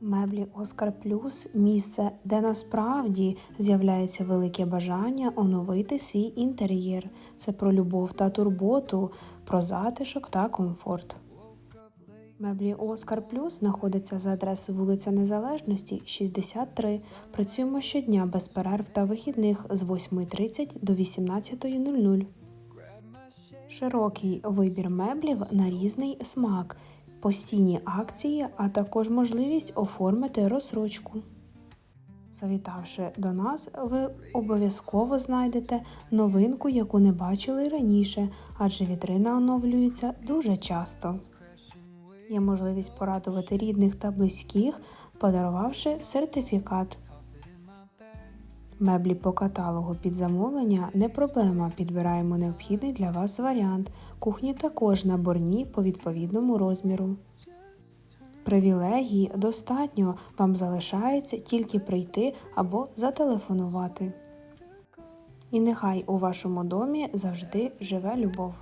Меблі Оскар Плюс місце, де насправді з'являється велике бажання оновити свій інтер'єр. Це про любов та турботу, про затишок та комфорт. Меблі Оскар Плюс знаходиться за адресою вулиця Незалежності, 63. Працюємо щодня без перерв та вихідних з 8.30 до 18.00. Широкий вибір меблів на різний смак, постійні акції, а також можливість оформити розсрочку. Завітавши до нас, ви обов'язково знайдете новинку, яку не бачили раніше, адже вітрина оновлюється дуже часто. Є можливість порадувати рідних та близьких, подарувавши сертифікат. Меблі по каталогу під замовлення не проблема. Підбираємо необхідний для вас варіант. Кухні також наборні по відповідному розміру. Привілегії достатньо. Вам залишається тільки прийти або зателефонувати. І нехай у вашому домі завжди живе любов.